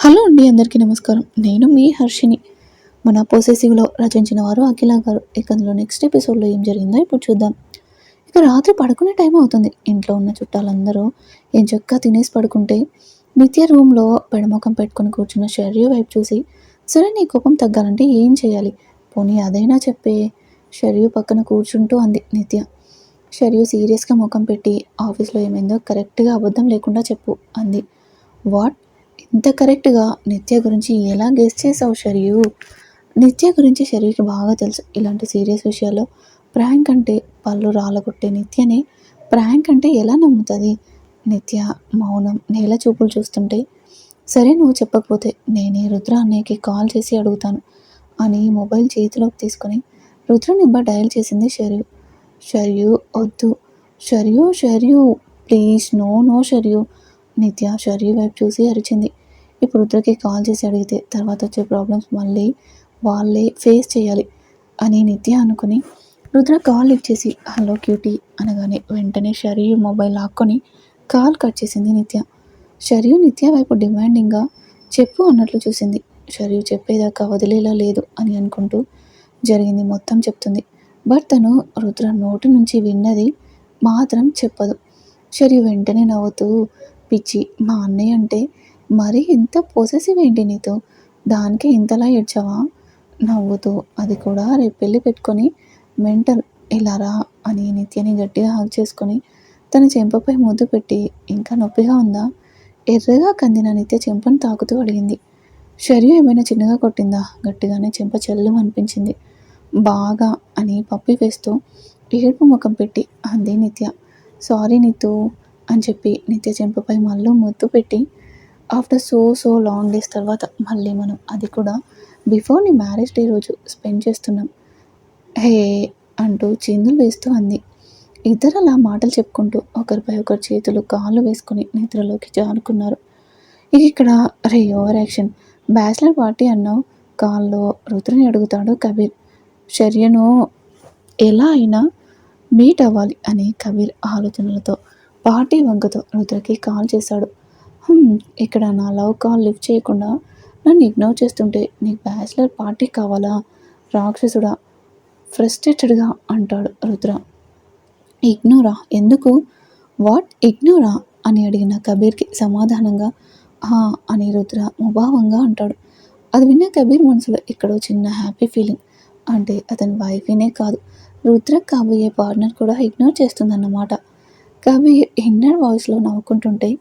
Hello అండి అందరికీ నమస్కారం. నేను మీ హర్షిని మన పొసెసివ్లో రచించిన వారు అఖిల గారు. ఇక అందులో నెక్స్ట్ ఎపిసోడ్లో ఏం జరిగిందో ఇప్పుడు చూద్దాం. ఇక రాత్రి పడుకునే టైం అవుతుంది. ఇంట్లో ఉన్న చుట్టాలందరూ ఏం చక్కగా తినేసి పడుకుంటే నిత్య రూమ్లో పెడమొఖం పెట్టుకుని కూర్చున్న శర్య వైపు చూసి సరే నీ కోపం తగ్గాలంటే ఏం చేయాలి? పోనీ అదైనా చెప్పే. శర్యు పక్కన కూర్చుంటూ అంది నిత్య. షర్యు సీరియస్గా ముఖం పెట్టి ఆఫీస్లో ఏమైందో కరెక్ట్గా అబద్ధం లేకుండా చెప్పు అంది. వాట్ ఇంత కరెక్ట్గా నిత్య గురించి ఎలా గెస్ చేసావు షరియు? నిత్య గురించి షరీకి బాగా తెలుసు. ఇలాంటి సీరియస్ విషయాల్లో ప్రాంక్ అంటే పళ్ళు రాలగొట్టే నిత్యని ప్రాంక్ అంటే ఎలా నమ్ముతుంది? నిత్య మౌనం నేల చూపులు చూస్తుంటే సరే నువ్వు చెప్పకపోతే నేనే రుద్ర అన్నయ్యకి కాల్ చేసి అడుగుతాను అని మొబైల్ చేతిలోకి తీసుకొని రుద్ర నిబ్బ డయల్ చేసింది షరియు. షరియు వద్దు. Sharayu Sharayu. Please no no Sharayu. Nitya Sharayu వైపు చూసి అరిచింది. ఇప్పుడు రుద్రకి కాల్ చేసి అడిగితే తర్వాత వచ్చే ప్రాబ్లమ్స్ మళ్ళీ వాళ్ళే ఫేస్ చేయాలి అని నిత్య అనుకుని రుద్ర కాల్ లిఫ్ట్ చేసి హలో క్యూటీ అనగానే వెంటనే షరియు మొబైల్ లాక్కొని కాల్ కట్ చేసింది నిత్య. షరియు నిత్య వైపు డిమాండింగ్గా చెప్పు అన్నట్లు చూసింది. షరియు చెప్పేదాకా వదిలేలా లేదు అని అనుకుంటూ జరిగింది మొత్తం చెప్తుంది. బట్ తను రుద్ర నోటి నుంచి విన్నది మాత్రం చెప్పదు. షరియు వెంటనే నవ్వుతూ పిచ్చి మా అన్నయ్య అంటే మరీ ఇంత పొసెసివ్ ఏంటి నీతో? దానికి ఇంతలా ఏడ్చావా? నవ్వుతూ అది కూడా రేపు పెళ్ళి పెట్టుకొని మెంటల్ ఇలా రా అని నిత్యని గట్టిగా హాక్ చేసుకొని తన చెంపపై ముద్దు పెట్టి ఇంకా నొప్పిగా ఉందా? ఎర్రగా కందిన నిత్య చెంపను తాకుతూ అడిగింది. శరీరం ఏమైనా చిన్నగా కొట్టిందా? గట్టిగానే చెంప చెల్లం అనిపించింది బాగా అని పప్పి వేస్తూ ఏడుపు ముఖం పెట్టి అంది నిత్య. సారీ నీతు అని చెప్పి నిత్య చెంపపై మళ్ళీ ముద్దు పెట్టి after so so long days తర్వాత మళ్ళీ మనం అది కూడా బిఫోర్ నీ మ్యారేజ్ డే రోజు స్పెండ్ చేస్తున్నాం. హే అంటూ చిందులు వేస్తూ అంది. ఇద్దరు అలా మాటలు చెప్పుకుంటూ ఒకరిపై ఒకరి చేతులు కాళ్ళు వేసుకుని నిద్రలోకి జారుకున్నారు. ఇక ఇక్కడ రే ఓవర్ యాక్షన్. బ్యాచిలర్ పార్టీ అన్నావు. కాల్లో రుద్రని అడుగుతాడు కబీర్. శర్యను ఎలా అయినా మీట్ అవ్వాలి అని కబీర్ ఆలోచనలతో పార్టీ వంకతో రుద్రకి కాల్ చేశాడు. ఇక్కడ నా లవ్ కాల్ లిఫ్ట్ చేయకుండా నన్ను ఇగ్నోర్ చేస్తుంటే నీకు బ్యాచిలర్ పార్టీ కావాలా? రాక్షసుడా ఫ్రస్ట్రేటెడ్గా అంటాడు రుద్ర. ఇగ్నోరా? ఎందుకు? వాట్? ఇగ్నోరా? అని అడిగిన కబీర్కి సమాధానంగా హా అని రుద్ర ముభావంగా అంటాడు. అది విన్న కబీర్ మనసులో ఎక్కడో చిన్న హ్యాపీ ఫీలింగ్. అంటే అతని వైఫీనే కాదు. రుద్ర కాబోయే పార్ట్నర్ కూడా ఇగ్నోర్ చేస్తుందన్నమాట. కబీర్ ఇన్నర్ వాయిస్లో నవ్వుకుంటుంటే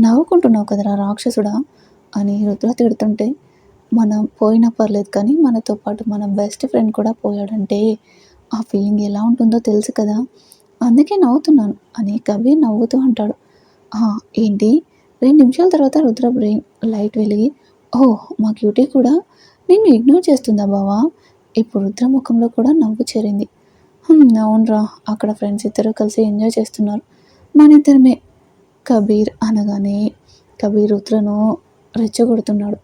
నవ్వుకుంటున్నావు కదరా రాక్షసుడా? అని రుద్ర తిడుతుంటే మనం పోయినా పర్లేదు కానీ మనతో పాటు మన బెస్ట్ ఫ్రెండ్ కూడా పోయాడంటే ఆ ఫీలింగ్ ఎలా ఉంటుందో తెలుసు కదా. అందుకే నవ్వుతున్నాను అని కవి నవ్వుతూ అంటాడు. ఏంటి? రెండు నిమిషాల తర్వాత రుద్ర బ్రెయిన్ లైట్ వెలిగి ఓ మా క్యూటీ కూడా నిన్ను ఇగ్నోర్ చేస్తుందా బావా? ఇప్పుడు రుద్ర ముఖంలో కూడా నవ్వు చేరింది. అవునరా అక్కడ ఫ్రెండ్స్ ఇద్దరు కలిసి ఎంజాయ్ చేస్తున్నారు. మన ఇద్దరమే కబీర్ అనగానే కబీర్ రుద్రను రెచ్చగొడుతున్నాడు.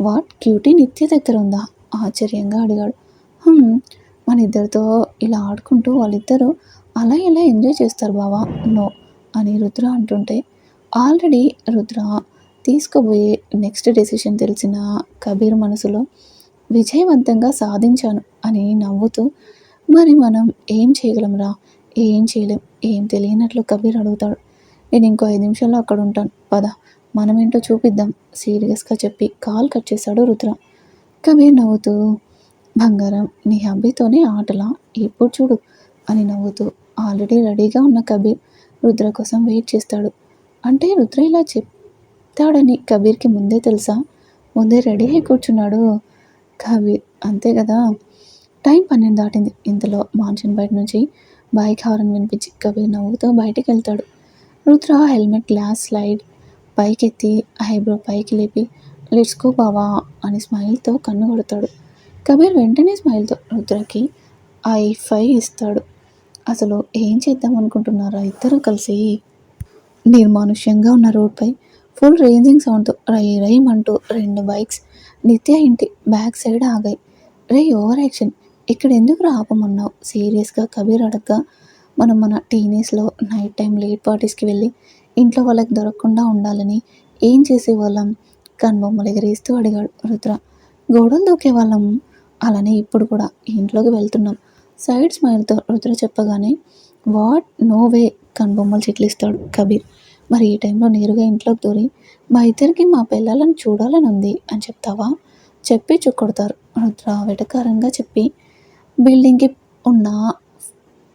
వాట్? క్యూటీ నిత్య దగ్గర ఉందా? ఆశ్చర్యంగా అడిగాడు. మన ఇద్దరితో ఇలా ఆడుకుంటూ వాళ్ళిద్దరూ అలా ఇలా ఎంజాయ్ చేస్తారు బావా. నో అని రుద్ర అంటుంటే ఆల్రెడీ రుద్ర తీసుకోబోయే నెక్స్ట్ డెసిషన్ తెలిసిన కబీర్ మనసులో విజయవంతంగా సాధించాను అని నవ్వుతూ మరి మనం ఏం చేయగలంరా ఏం చేయలేం? ఏం తెలియనట్లు కబీర్ అడుగుతాడు. నేను ఇంకో ఐదు నిమిషాల్లో అక్కడ ఉంటాను. పద. మనం ఏంటో చూపిద్దాం. సీరియస్గా చెప్పి కాల్ కట్ చేశాడు రుద్ర. కబీర్ నవ్వుతూ బంగారం నీ అబ్బాయితోనే ఆటలా? ఎప్పుడు చూడు? అని నవ్వుతూ ఆల్రెడీ రెడీగా ఉన్న కబీర్ రుద్ర కోసం వెయిట్ చేస్తాడు. అంటే రుద్ర ఇలా చెప్తాడని కబీర్కి ముందే తెలుసా? ముందే రెడీ అయి కూర్చున్నాడు. కబీర్ అంతే కదా? టైం పన్నెండు దాటింది. ఇంతలో మాన్షన్ బయట నుంచి బైక్ హారన్ వినిపించి కబీర్ నవ్వుతూ బయటికి వెళ్తాడు. రుద్ర హెల్మెట్ గ్లాస్ స్లైడ్ పైకెత్తి ఐబ్రో పైకి లేపి లెట్స్కో బావా అని స్మైల్తో కన్ను కొడతాడు. కబీర్ వెంటనే స్మైల్తో రుద్రకి ఐ ఫై ఇస్తాడు. అసలు ఏం చేద్దాం అనుకుంటున్నారా ఇద్దరు కలిసి? నిర్మానుష్యంగా ఉన్న రోడ్పై ఫుల్ రేంజింగ్ సౌండ్తో రై రైమంటూ అంటూ రెండు బైక్స్ నిత్య ఇంటి బ్యాక్ సైడ్ ఆగాయి. రే ఓవర్ యాక్షన్! ఇక్కడ ఎందుకు రాపమన్నావు సీరియస్గా కబీర్ అడగ్గా మనం మన టీనేజ్లో నైట్ టైం లేట్ పార్టీస్కి వెళ్ళి ఇంట్లో వాళ్ళకి దొరకకుండా ఉండాలని ఏం చేసేవాళ్ళం? కనుబొమ్మలు ఎగరేస్తూ అడిగాడు రుద్ర. గోడలు దూకేవాళ్ళం. అలానే ఇప్పుడు కూడా ఇంట్లోకి వెళ్తున్నాం. సైడ్ స్మైల్తో రుద్ర చెప్పగానే వాట్? నో వే కనుబొమ్మలు చిట్లిస్తాడు కబీర్. మరి ఈ టైంలో నేరుగా ఇంట్లోకి దూరి మా ఇద్దరికి మా పిల్లలను చూడాలని ఉంది అని చెప్తావా? చెప్పి చుక్కొడతారు రుద్ర. వెటకారంగా చెప్పి బిల్డింగ్కి ఉన్న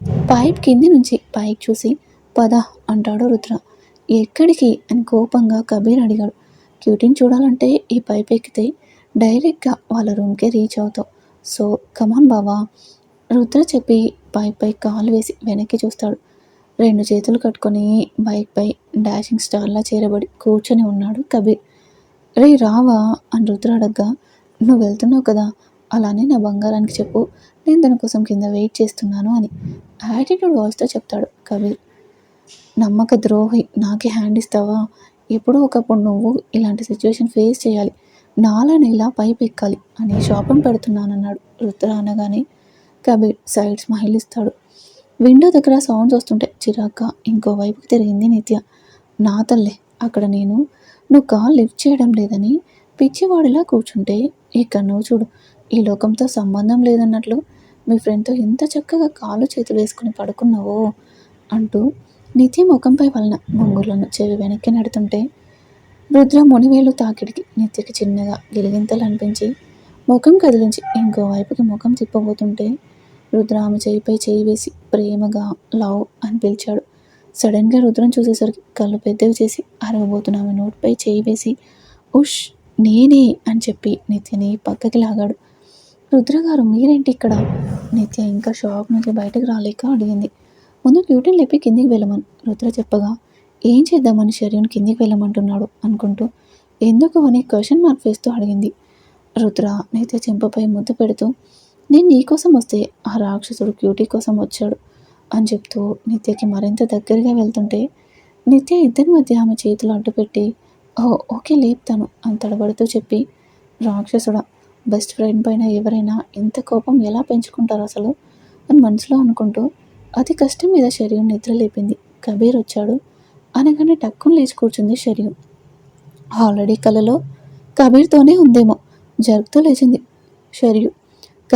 పైప్ కింది నుంచి పైకి చూసి పద అంటాడు రుద్ర. ఎక్కడికి? అని కోపంగా కబీర్ అడిగాడు. క్యూటీని చూడాలంటే ఈ పైప్ ఎక్కితే డైరెక్ట్గా వాళ్ళ రూమ్కే రీచ్ అవుతావు. సో కమాన్ బావా. రుద్ర చెప్పి పైపై కాలు వేసి వెనక్కి చూస్తాడు. రెండు చేతులు కట్టుకొని బైక్పై డాషింగ్ స్టార్లా చేరబడి కూర్చొని ఉన్నాడు కబీర్. రే రావా అని రుద్ర అడగ్గా. నువ్వు వెళ్తున్నావు కదా. అలానే నా బంగారానికి చెప్పు. నేను దాని కోసం కింద వెయిట్ చేస్తున్నాను అని యాటిట్యూడ్ వాయిస్తో చెప్తాడు కబీర్ నమ్మక ద్రోహి నాకే హ్యాండ్ ఇస్తావా? ఎప్పుడో ఒకప్పుడు నువ్వు ఇలాంటి సిచ్యువేషన్ ఫేస్ చేయాలి. నాలా నీలా పైపు ఎక్కాలి అని శాపం పెడుతున్నానన్నాడు రుద్ర అనగానే కబీర్ సైడ్ స్మైల్ ఇస్తాడు. విండో దగ్గర సౌండ్స్ వస్తుంటే చిరాక ఇంకోవైపుకి తిరిగింది నిత్య. నా తల్లే అక్కడ నేను నువ్వు కాల్ లిఫ్ట్ చేయడం లేదని పిచ్చివాడిలా కూర్చుంటే ఇక్కడ నువ్వు చూడు ఈ లోకంతో సంబంధం లేదన్నట్లు మీ ఫ్రెండ్తో ఎంత చక్కగా కాలు చేతులు వేసుకుని పడుకున్నావో అంటూ నిత్య ముఖంపై వలన ముంగులను చెవి వెనక్కి నడుతుంటే రుద్ర మునివేలు తాకిడికి నిత్యకి చిన్నగా గిలిగింతలు అనిపించి ముఖం కదిలించి ఇంకో వైపుకి ముఖం తిప్పబోతుంటే రుద్ర ఆమె చేయిపై చేయి వేసి ప్రేమగా లవ్ అని పిలిచాడు. సడన్గా రుద్రం చూసేసరికి కళ్ళు పెద్దవి చేసి అరగబోతున్న ఆమె నోటిపై చేయి వేసి ఉష్ నేనే అని చెప్పి నిత్యని పక్కకి లాగాడు. రుద్ర గారు మీరేంటి ఇక్కడ? నిత్య ఇంకా షాప్ నుంచి బయటకు రాలేక అడిగింది. ముందు క్యూటీని లేపి కిందికి వెళ్ళమని రుద్ర చెప్పగా. ఏం చేద్దామని శరీరం కిందికి వెళ్ళమంటున్నాడు? అనుకుంటూ. ఎందుకు? అని క్వశ్చన్ మార్క్ వేస్తూ అడిగింది. రుద్ర నిత్య చెంపపై ముద్దు పెడుతూ. నేను నీకోసం వస్తే ఆ రాక్షసుడు క్యూటీ కోసం వచ్చాడు అని చెప్తూ నిత్యకి మరింత దగ్గరగా వెళ్తుంటే నిత్య ఇద్దరి మధ్య ఆమె చేతులు అడ్డుపెట్టి ఓ ఓకే లేపుతాను అని తడబడుతూ చెప్పి రాక్షసుడా బెస్ట్ ఫ్రెండ్ పైన ఎవరైనా ఇంత కోపం ఎలా పెంచుకుంటారు అసలు అని మనసులో అనుకుంటూ అతి కష్టం మీద శరీరం నిద్ర లేపింది. కబీర్ వచ్చాడు. అనగానే టక్కుని లేచి కూర్చుంది శరీరం. ఆల్రెడీ కలలో కబీర్తోనే ఉందేమో జరుగుతూ లేచింది షరియు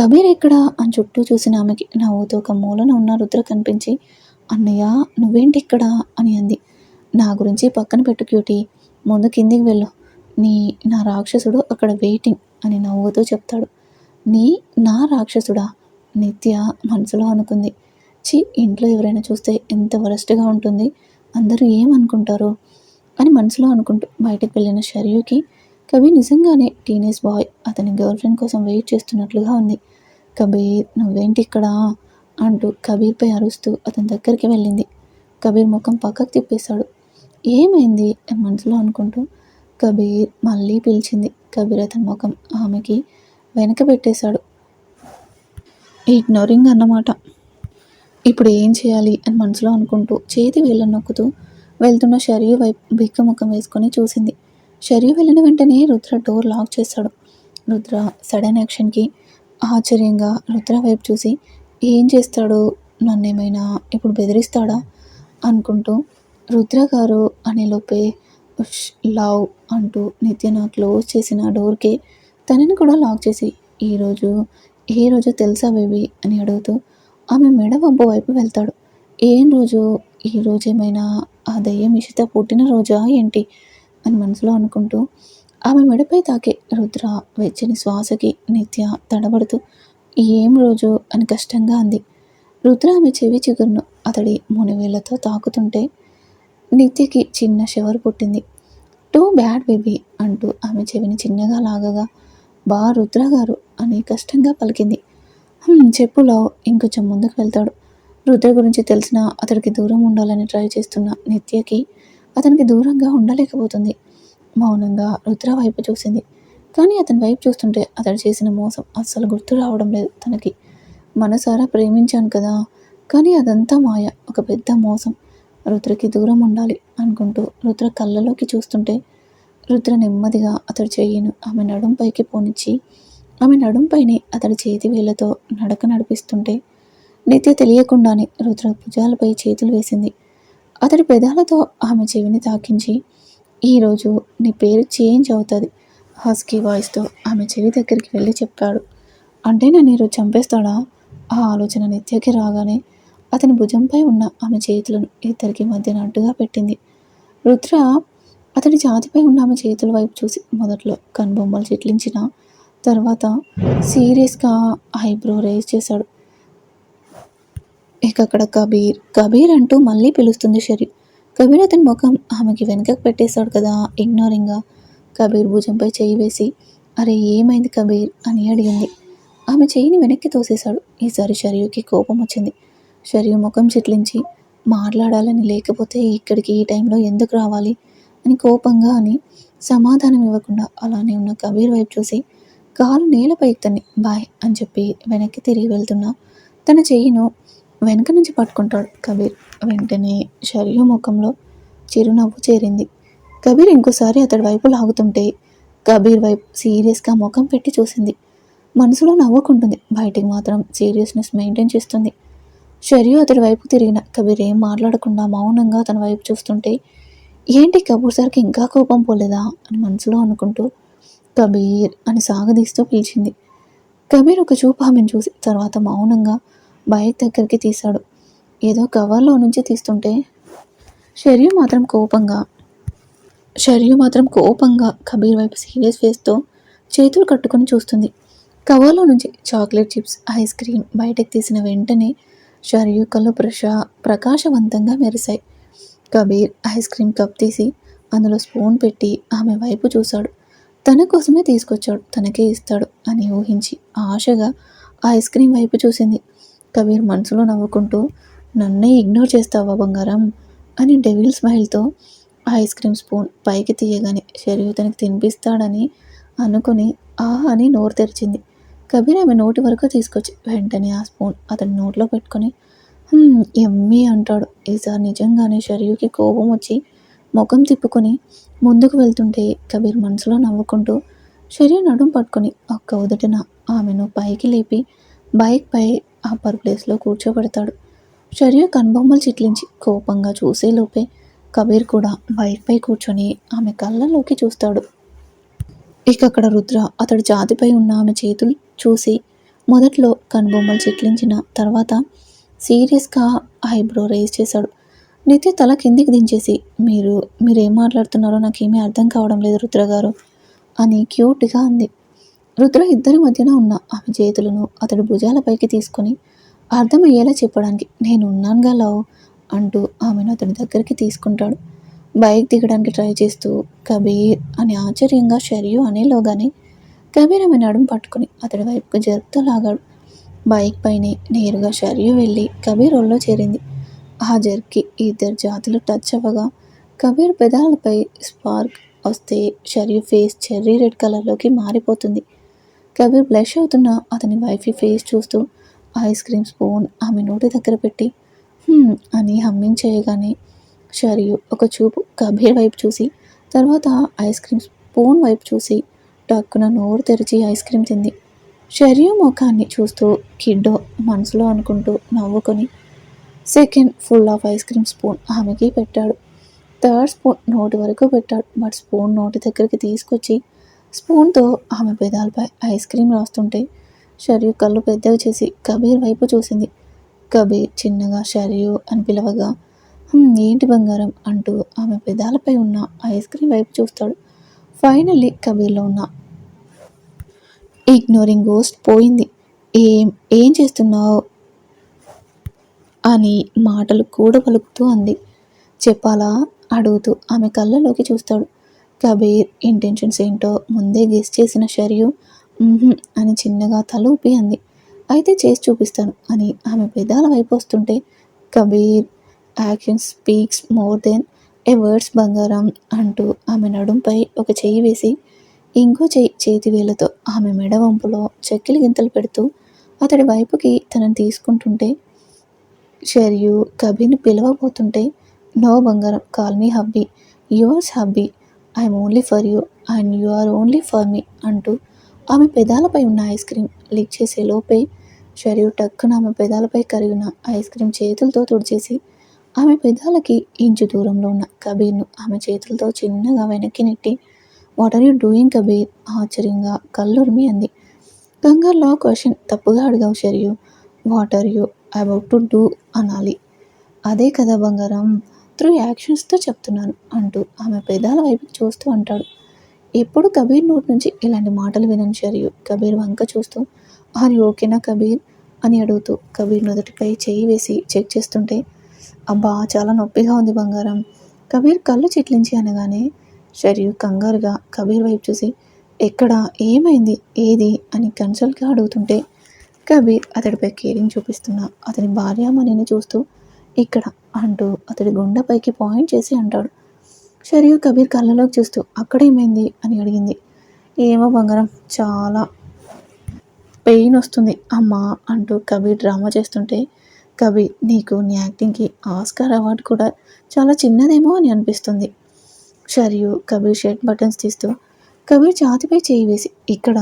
కబీర్ ఎక్కడా అని చుట్టూ చూసిన ఆమెకి నవ్వుతూ ఒక మూలన ఉన్న రుద్ర కనిపించి అన్నయ్య నువ్వేంటి ఇక్కడ? అని అంది. నా గురించి పక్కన పెట్టు క్యూటీ. ముందు కిందికి వెళ్ళు. నీ నా రాక్షసుడు అక్కడ వెయిటింగ్ అని నవ్వుతూ చెప్తాడు. నీ నా రాక్షసుడా? నిత్య మనసులో అనుకుంది. చి ఇంట్లో ఎవరైనా చూస్తే ఎంత వరస్ట్గా ఉంటుంది. అందరూ ఏమనుకుంటారు? అని మనసులో అనుకుంటూ బయటకు వెళ్ళిన షర్యుకి కవి నిజంగానే టీనేజ్ బాయ్ అతని గర్ల్ ఫ్రెండ్ కోసం వెయిట్ చేస్తున్నట్లుగా ఉంది. కబీర్ నువ్వేంటి ఇక్కడ? అంటూ కబీర్పై అరుస్తూ అతని దగ్గరికి వెళ్ళింది. కబీర్ ముఖం పక్కకు తిప్పేశాడు. ఏమైంది? అని మనసులో అనుకుంటూ కబీర్ మళ్ళీ పిలిచింది. కబీర్ అతని ముఖం ఆమెకి వెనక పెట్టేశాడు. ఇగ్నోరింగ్ అన్నమాట. ఇప్పుడు ఏం చేయాలి అని మనసులో అనుకుంటూ చేతి వేళ్ళ నొక్కుతూ వెళ్తున్న షరియు వైపు బిక్క ముఖం వేసుకొని చూసింది. షరియు వెళ్ళిన వెంటనే రుద్ర డోర్ లాక్ చేశాడు రుద్ర సడన్ యాక్షన్కి ఆశ్చర్యంగా రుద్ర వైపు చూసి ఏం చేస్తాడు? నన్నేమైనా ఇప్పుడు బెదిరిస్తాడా? అనుకుంటూ రుద్ర గారు అనే లోపే ఉష్ లవ్ అంటూ నిత్యన క్లోజ్ చేసిన డోర్కి తనని కూడా లాక్ చేసి ఈరోజు ఏ రోజు తెలుసా బేబీ? అని అడుగుతూ ఆమె మెడ వంపు వైపు వెళ్తాడు. ఏం రోజు? ఈ రోజు ఏమైనా ఆ దయ్యం ఇషిత పుట్టిన రోజా ఏంటి? అని మనసులో అనుకుంటూ ఆమె మెడపై తాకే రుద్ర వెచ్చని శ్వాసకి నిత్య తడబడుతూ ఏం రోజు? అని కష్టంగా అంది. రుద్ర ఆమె చెవి చిగురును అతడి మునివేళ్ళతో తాకుతుంటే నిత్యకి చిన్న షవర్ పుట్టింది. టూ బ్యాడ్ బేబీ అంటూ ఆమె చెవిని చిన్నగా లాగగా బా రుద్ర గారు అని కష్టంగా పలికింది. చెప్పులో ఇంకొంచెం ముందుకు వెళ్తాడు. రుద్ర గురించి తెలిసిన అతడికి దూరం ఉండాలని ట్రై చేస్తున్న నిత్యకి అతనికి దూరంగా ఉండలేకపోతుంది. మౌనంగా రుద్ర వైపు చూసింది. కానీ అతని వైపు చూస్తుంటే అతడు చేసిన మోసం అస్సలు గుర్తు రావడం లేదు తనకి. మనసారా ప్రేమించాను కదా కానీ అదంతా మాయ. ఒక పెద్ద మోసం. రుద్రకి దూరం ఉండాలి అనుకుంటూ రుద్ర కళ్ళలోకి చూస్తుంటే రుద్ర నెమ్మదిగా అతడి చెయ్యిను ఆమె నడుంపైకి పోనిచ్చి ఆమె నడుంపైనే అతడి చేతి వేళ్ళతో నడక నడిపిస్తుంటే నిత్య తెలియకుండానే రుద్ర భుజాలపై చేతులు వేసింది. అతడి పెదాలతో ఆమె చెవిని తాకించి ఈరోజు నీ పేరు చేంజ్ అవుతుంది హస్కీ వాయిస్తో ఆమె చెవి దగ్గరికి వెళ్ళి చెప్పాడు. అంటే నన్ను ఈరోజు చంపేస్తాడా? ఆ ఆలోచన నిత్యకి రాగానే అతని భుజంపై ఉన్న ఆమె చేతులను ఇద్దరికి మధ్యన అడ్డుగా పెట్టింది. రుద్ర అతని ఛాతిపై ఉన్న ఆమె చేతుల వైపు చూసి మొదట్లో కనుబొమ్మలు చిట్లించిన తర్వాత సీరియస్గా ఐబ్రో రేజ్ చేశాడు. ఇక అక్కడ కబీర్ కబీర్ అంటూ మళ్ళీ పిలుస్తుంది షరీ. కబీర్ అతని ముఖం ఆమెకి వెనుకకు పెట్టేశాడు కదా ఇగ్నోరింగ్గా కబీర్ భుజంపై చేయి వేసి అరే ఏమైంది కబీర్? అని అడిగింది. ఆమె చేయిని వెనక్కి తోసేశాడు. ఈసారి షరియుకి కోపం వచ్చింది. షరియు ముఖం చిట్లించి మాట్లాడాలని లేకపోతే ఇక్కడికి ఈ టైంలో ఎందుకు రావాలి అని కోపంగా అని సమాధానం ఇవ్వకుండా అలానే ఉన్న కబీర్ వైపు చూసి కాలు నేలపై తన్ని బాయ్ అని చెప్పి వెనక్కి తిరిగి వెళ్తున్నా తన చెయ్యిను వెనక నుంచి పట్టుకుంటాడు కబీర్. వెంటనే షరియు ముఖంలో చిరునవ్వు చేరింది. కబీర్ ఇంకోసారి అతడి వైపు లాగుతుంటే కబీర్ వైపు సీరియస్గా ముఖం పెట్టి చూసింది. మనసులో నవ్వుకుంటుంది. బయటికి మాత్రం సీరియస్నెస్ మెయింటైన్ చేస్తుంది. షరియు అతడి వైపు తిరిగిన. కబీర్ ఏం మాట్లాడకుండా మౌనంగా తన వైపు చూస్తుంటే ఏంటి కబూర్ సార్కి ఇంకా కోపం పోలేదా? అని మనసులో అనుకుంటూ కబీర్ అని సాగదీస్తూ పిలిచింది. కబీర్ ఒక చూపు ఆమెను చూసి తర్వాత మౌనంగా బైక్ దగ్గరికి తీశాడు. ఏదో కవర్లో నుంచి తీస్తుంటే షరియు మాత్రం కోపంగా షరియు మాత్రం కోపంగా కబీర్ వైపు సీరియస్ ఫేస్తో చేతులు కట్టుకొని చూస్తుంది. కవర్లో నుంచి చాక్లెట్ చిప్స్ ఐస్ క్రీమ్ బయటకు తీసిన వెంటనే షరియు కళ్ళు ప్రశా ప్రకాశవంతంగా మెరిశాయి. కబీర్ ఐస్ క్రీమ్ కప్ తీసి అందులో స్పూన్ పెట్టి ఆమె వైపు చూశాడు. తన కోసమే తీసుకొచ్చాడు తనకే ఇస్తాడు అని ఊహించి ఆశగా ఐస్ క్రీమ్ వైపు చూసింది. కబీర్ మనసులో నవ్వుకుంటూ నన్నే ఇగ్నోర్ చేస్తావా బంగారం? అని డెవిల్ స్మైల్తో ఐస్ క్రీమ్ స్పూన్ పైకి తీయగానే షరియు తనకి తినిపిస్తాడని అనుకుని ఆ అని నోరు తెరిచింది. కబీర్ ఆమె నోటి వరకు తీసుకొచ్చి వెంటనే ఆ స్పూన్ అతని నోట్లో పెట్టుకొని. ఎమ్మి అంటాడు. ఈసారి నిజంగానే షరియుకి కోపం వచ్చి ముఖం తిప్పుకొని ముందుకు వెళ్తుంటే కబీర్ మనసులో నవ్వుకుంటూ షరియు నడుం పట్టుకొని ఒక్క ఉదటిన ఆమెను పైకి లేపి బైక్పై అప్పర్ ప్లేస్లో కూర్చోబెడతాడు. షరియు కనుబొమ్మలు చిట్లించి కోపంగా చూసేలోపే కబీర్ కూడా బైక్పై కూర్చొని ఆమె కళ్ళలోకి చూస్తాడు. ఇక అక్కడ రుద్ర అతడి జాతిపై ఉన్న ఆమె చేతులు చూసి మొదట్లో కనుబొమ్మలు చిట్లించిన తర్వాత సీరియస్గా ఐబ్రో రేజ్ చేశాడు. నిత్య తల కిందికి దించేసి మీరు మీరేం మాట్లాడుతున్నారో నాకేమీ అర్థం కావడం లేదు రుద్ర గారు అని క్యూట్గా అంది. రుద్ర ఇద్దరి మధ్యన ఉన్న ఆమె చేతులను అతడు భుజాలపైకి తీసుకొని అర్థమయ్యేలా చెప్పడానికి నేను ఉన్నానుగా లవ్ అంటూ ఆమెను అతడి దగ్గరికి తీసుకుంటాడు. బైక్ దిగడానికి ట్రై చేస్తూ కబీర్ అని ఆశ్చర్యంగా షరియు అనేలోగానే కబీర్ ఆమె నడుము పట్టుకుని. అతడి వైపుకు జరుపుతూ లాగాడు. బైక్ పైనే నేరుగా షరియు వెళ్ళి కబీర్ ఒళ్ళో చేరింది. ఆ జర్కి ఇద్దరు జాతులు టచ్ అవ్వగా కబీర్ పెదాలపై స్పార్క్ వస్తే షరియు ఫేస్ చెర్రీ రెడ్ కలర్లోకి మారిపోతుంది. కబీర్ బ్లష్ అవుతున్న అతని వైఫ్ ఫేస్ చూస్తూ ఐస్ క్రీమ్ స్పూన్ ఆమె నోటి దగ్గర పెట్టి అని హమ్మింగ్ చేయగానే షరియు ఒక చూపు కబీర్ వైపు చూసి తర్వాత ఐస్ క్రీమ్ స్పూన్ వైపు చూసి టక్కున నోరు తెరిచి ఐస్ క్రీమ్ తింది. షరియు ముఖాన్ని చూస్తూ కిడ్డో మనసులో అనుకుంటూ నవ్వుకొని second full of ice cream spoon ఆమెకి పెట్టాడు. థర్డ్ స్పూన్ నోటి వరకు పెట్టాడు. బట్ స్పూన్ నోటి దగ్గరికి తీసుకొచ్చి స్పూన్తో ఆమె పెదాలపై ఐస్ క్రీమ్ రాస్తుంటే షర్యూ కళ్ళు పెద్దవి చేసి కబీర్ వైపు చూసింది. కబీర్ చిన్నగా షర్యూ అని పిలవగా ఏంటి బంగారం అంటూ ఆమె పెదాలపై ఉన్న ఐస్ క్రీమ్ వైపు చూస్తాడు. ఫైనల్లీ కబీర్లో ఉన్న ఇగ్నోరింగ్ గోస్ట్ పోయింది. ఏం ఏం చేస్తున్నావు? అని మాటలు కూడా పలుకుతూ అంది. చెప్పాలా? అడుగుతూ ఆమె కళ్ళలోకి చూస్తాడు. కబీర్ ఇంటెన్షన్స్ ఏంటో ముందే గెస్ చేసిన షరియు అని చిన్నగా తల ఊపి అంది. అయితే చేసి చూపిస్తాను అని ఆమె పెదాల వైపు వస్తుంటే Kabir action speaks more than a words బంగారం అంటూ ఆమె నడుంపై ఒక చెయ్యి వేసి ఇంకో చెయ్యి చేతి వేలతో ఆమె మెడ వంపులో చెక్కిలి గింతలు పెడుతూ అతడి వైపుకి తనని తీసుకుంటుంటే షర్యు కబీర్ని పిలవబోతుంటే నో బంగారం call me hubby yours hubby I'm only for you and you are only for me అంటూ ఆమె పెదాలపై ఉన్న ఐస్ క్రీమ్ లిక్ చేసే లోపే షర్యు టక్కున ఆమె పెదాలపై కరిగిన ఐస్ క్రీమ్ చేతులతో తుడిచేసి ఆమె పెదాలకి ఇంచు దూరంలో ఉన్న కబీర్ను ఆమె చేతులతో చిన్నగా వెనక్కి నెట్టి what are you doing Kabir? ఆశ్చర్యంగా కళ్ళురిమి అంది. కంగారులో క్వశ్చన్. తప్పుగా అడిగావు Sharayu what are you about to do అనాలి. అదే కదా బంగారం. త్రూ యాక్షన్స్తో చెప్తున్నాను అంటూ ఆమె పెదాల వైపు చూస్తూ అంటాడు. ఎప్పుడు కబీర్ నోటి నుంచి ఇలాంటి మాటలు వినను షరియు కబీర్ వంక చూస్తూ ఆర్ ఓకేనా కబీర్? అని అడుగుతూ కబీర్ నుదుటిపై చేయి వేసి చెక్ చేస్తుంటే అబ్బా చాలా నొప్పిగా ఉంది బంగారం. కబీర్ కళ్ళు చిట్లించి అనగానే షరియు కంగారుగా కబీర్ వైపు చూసి ఎక్కడ? ఏమైంది? ఏది? అని కన్సల్ట్గా అడుగుతుంటే కబీర్ అతడిపై కేరింగ్ చూపిస్తున్న అతని భార్యామణిని చూస్తూ ఇక్కడ అంటూ అతడి గుండెపైకి పాయింట్ చేసి అంటాడు. షరియు కబీర్ కళ్ళలోకి చూస్తూ అక్కడేమైంది అని అడిగింది. ఏమో బంగారం చాలా పెయిన్ వస్తుంది అమ్మా అంటూ కబీర్ డ్రామా చేస్తుంటే కవి నీకు నీ యాక్టింగ్కి ఆస్కార్ అవార్డు కూడా చాలా చిన్నదేమో అని అనిపిస్తుంది. షరియు కబీర్ షర్ట్ బటన్స్ తీస్తూ కబీర్ ఛాతిపై చేయి వేసి ఇక్కడ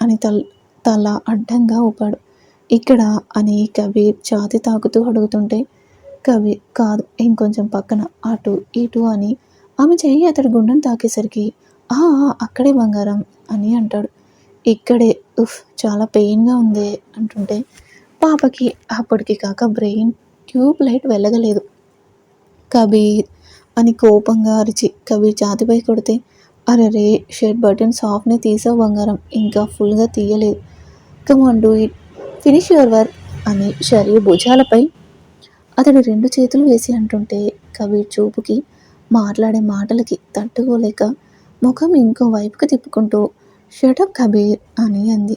అని తల్ తల అడ్డంగా ఊపాడు. ఇక్కడ అని కబీర్ ఛాతి తాకుతూ అడుగుతుంటే కబీర్ కాదు ఇంకొంచెం పక్కన అటు ఇటు అని ఆమె చెయ్యి అతడి గుండెను తాకేసరికి ఆ, అక్కడే బంగారం అని అంటాడు. ఇక్కడే ఉఫ్ చాలా పెయిన్గా ఉంది అంటుంటే పాపకి అప్పటికి కాక బ్రెయిన్ ట్యూబ్ లైట్ వెళ్ళగలేదు. కబీర్ అని కోపంగా అరిచి కబీర్ ఛాతిపై కొడితే అరే రే షర్ట్ బటన్ సాఫ్ట్ని తీసావు బంగారం ఇంకా ఫుల్గా తీయలేదు. Come on do it finish your work అని షరీ భుజాలపై. అతడు రెండు చేతులు వేసి అంటుంటే కబీర్ చూపుకి మాట్లాడే మాటలకి తట్టుకోలేక ముఖం ఇంకో వైపుకి తిప్పుకుంటూ షటప్ కబీర్ అని అంది.